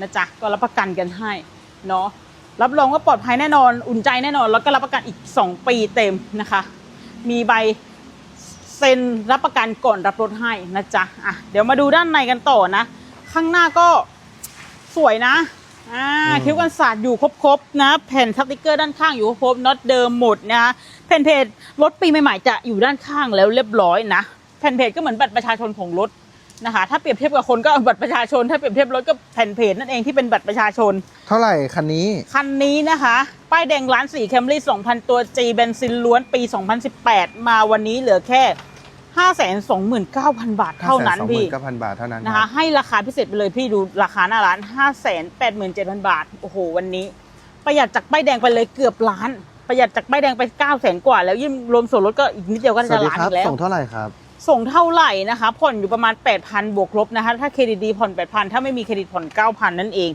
นะจ๊ะก็รับประกันกันให้เนาะรับรองว่าปลอดภัยแน่นอน อุ่นใจแน่นอน แล้วก็รับประกันอีก 2 ปีเต็มนะคะ มีใบเซ็นรับประกันก่อนรับรถให้นะจ๊ะอะเดี๋ยวมาดูด้านในกันต่อนะ ข้างหน้าก็สวยนะอ่าอืมคิ้วกันศาสตร์อยู่ครบๆนะ แผ่นสติกเกอร์ด้านข้างอยู่ครบน็อตเดิมหมดนะคะแผ่นเพจรถปีใหม่ๆจะอยู่ด้านข้างแล้วเรียบร้อยนะ แผ่นเพจก็เหมือนบัตรประชาชนของรถ นะคะ ถ้าเปรียบเทียบกับคนก็เอาบัตรประชาชน ถ้าเปรียบเทียบรถก็แผ่นเพจนั่นเองที่เป็นบัตรประชาชน เท่าไหร่คันนี้ คันนี้นะคะ ป้ายแดงร้านสีแคมรี่2,000 ตัว G เบนซินล้วนปี 2018 มาวันนี้เหลือแค่ 529,000 บาทเท่านั้นพี่529,000บาทเท่านั้นนะครัคะ บให้ราคาพิเศษไปเลยพี่ดูราคาหน้าร้าน 587,000 บาท โอ้โห วันนี้ ประหยัดจากป้ายแดงไปเลยเกือบล้าน ประหยัดจากป้ายแดงไป900,000กว่า แล้วยิ่งรวมส่วนลดก็อีกนิดเดียวก็สวัจะสดีล้านครัอีกแล้ว ส่งเท่าไหร่ครับ ส่งเท่าไหร่นะคะ ผ่อนอยู่ประมาณ 8,000 บวกลบนะคะ ถ้าเครดิตดีผ่อน 8,000 ถ้าไม่มีเครดิตผ่อน 9,000 นั่นเอง